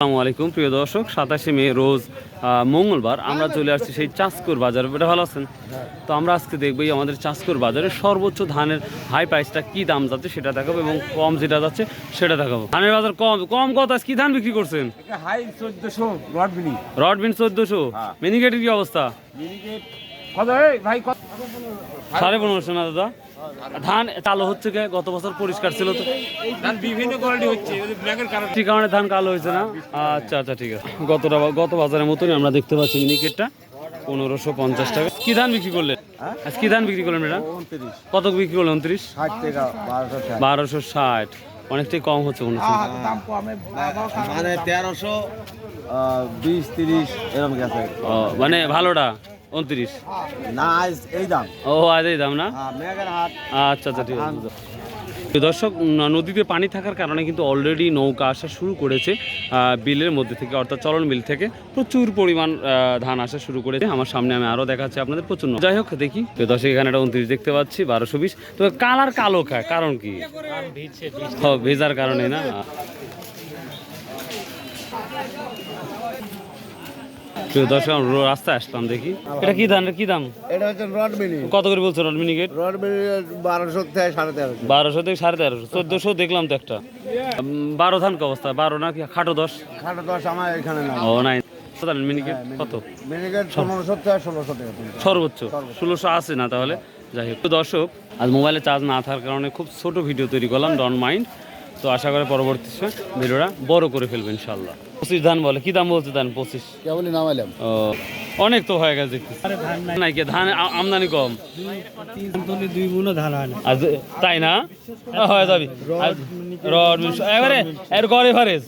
আসসালামু আলাইকুম প্রিয় দর্শক। সাতাশে মে রোজ মঙ্গলবার আমরা চলে আসছি সেই চাঁচকুর বাজার। এটা ভালো আছেন? তো আমরা আজকে দেখব এই আমাদের চাঁচকুর বাজারে সর্বোচ্চ ধানের হাই প্রাইসটা কি দাম যাচ্ছে সেটা দেখাবো এবং কম যেটা যাচ্ছে সেটা দেখাবো। ধানের বাজার কম কম কত আজ কি ধান বিক্রি করছেন? হাই চোদ্দশো রড বিনি। রড বিন চোদ্দশো। হ্যাঁ। মিনিকেটের কি অবস্থা? সাড়ে পনেরোশো না দাদা? ধান কালো হচ্ছে কে গত বছর পরিষ্কার ছিল তো। ধান বিভিন্ন কোয়ালিটি হচ্ছে ব্ল্যাকের কারণে। ঠিক কারণে ধান কালো হয়েছে না? আচ্ছা আচ্ছা ঠিক আছে। গতটা গত বাজারের মতনই আমরা দেখতে পাচ্ছি মিনিকেটটা পনেরোশো পঞ্চাশ টাকা। কি ধান বিক্রি করলেন? কি ধান বিক্রি করলেন এটা কত বিক্রি করলেন উনত্রিশ? ষাট টাকা বারোশো ষাট। অনেকটাই কম হচ্ছে মনে হচ্ছে। মানে তেরোশো বিশ তিরিশ এরকম গেছে। ও মানে ভালোটা? উনত্রিশ। না এই দাম। ও আজ এই দাম না? হ্যাঁ আচ্ছা আচ্ছা ঠিক আছে দর্শক নদীতে পানি থাকার কারণে কিন্তু অলরেডি নৌকা আসা শুরু করেছে বিলের মধ্যে থেকে অর্থাৎ চলন বিল থেকে। প্রচুর পরিমাণ ধান আসা শুরু করেছে। আমার সামনে আমি আরও দেখাচ্ছি আপনাদের প্রচুর যাই হোক দেখি। দর্শক এখানে একটা উনত্রিশ দেখতে পাচ্ছি বারোশো বিশ। তো কালার কালো খায় কারণ কি? ভেজার কারণে না? দর্শক রাস্তায় আসলাম দেখি। এটা কি ধান কি দাম? এটা হচ্ছে রড বিনি কত করে বলছো রড রড বারোশো থেকে সাড়ে তেরোশো। বারোশো থেকে সাড়ে তেরোশো। চোদ্দশো দেখলাম তো একটা। বারো ধান কি অবস্থা? বারো না কি খাটো দশ? খাটো দশ আমার এখানে না ও নাই। মিনিকেট কত? মিনিকেট পনেরোশো থেকে ষোলোশো টাকা সর্বোচ্চ। ষোলোশো আছে না তাহলে? যাই হোক। দর্শক আজ মোবাইলে চার্জ না থাকার কারণে খুব ছোট ভিডিও তৈরি করলাম ডন মাইন্ড তো আশা করে পরবর্তী সময় ভিডিওটা বড় করে ফেলবেন ইনশাল্লাহ পঁচিশ ধান বলে কি দাম বলছে ধান পঁচিশ? কেবলই নামাইলাম ও অনেক তো হয়ে গেছে দেখতেছি। নাই। কি ধান আমদানি কম? দুই গুণও ধান হয় না। আর তাই না? আ, হয়ে যাবি। রড এবারে এর গড়ে এভারেজ